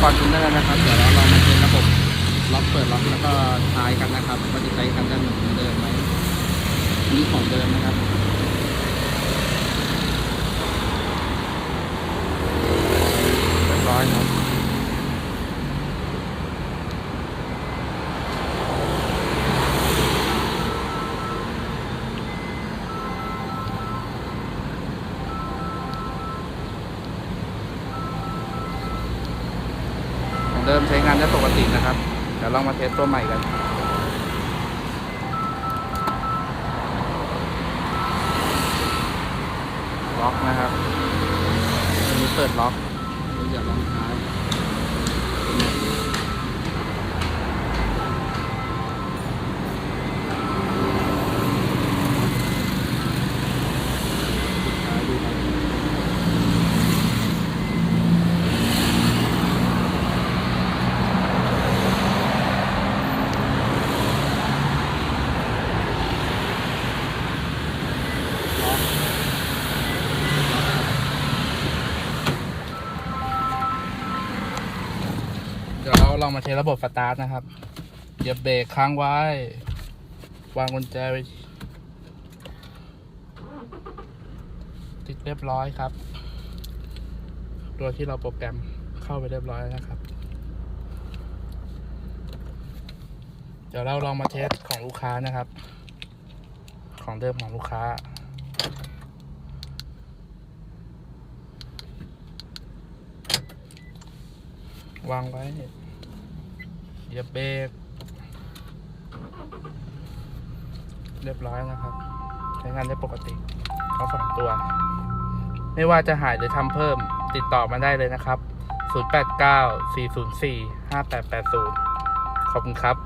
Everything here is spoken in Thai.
ฟอร์จูเนอร์นะครับ เดี๋ยวเราลองมาเช็คระบบล็อกเปิดล็อกแล้วก็ท้ายกันนะครับว่าจะใช้คันด้เหมือนเดิมไหมนี่ของเดิมนะครับ เดิมใช้งานได้ปกตินะครับเดี๋ยวลองมาเทสตัวใหม่กันล็อกนะครับอันนี้เปิดล็อกเดี๋ยวลองท้า ลองมาเทสระบบสตาร์ทนะครับเหยียบเบรกค้างไว้ วางกุญแจไว้ติดเรียบร้อยครับ ตัวที่เราโปรแกรมเข้าไปเรียบร้อยนะครับ เดี๋ยวเราลองมาเทสของลูกค้านะครับ ของเดิมของลูกค้าวางไว้ เหยียบเบรกเรียบร้อยนะครับ ใช้งานได้ปกติทั้งสองตัว ไม่ว่าจะหายหรือทำเพิ่มติดต่อมาได้เลยนะครับ 089 404 5880 ขอบคุณครับ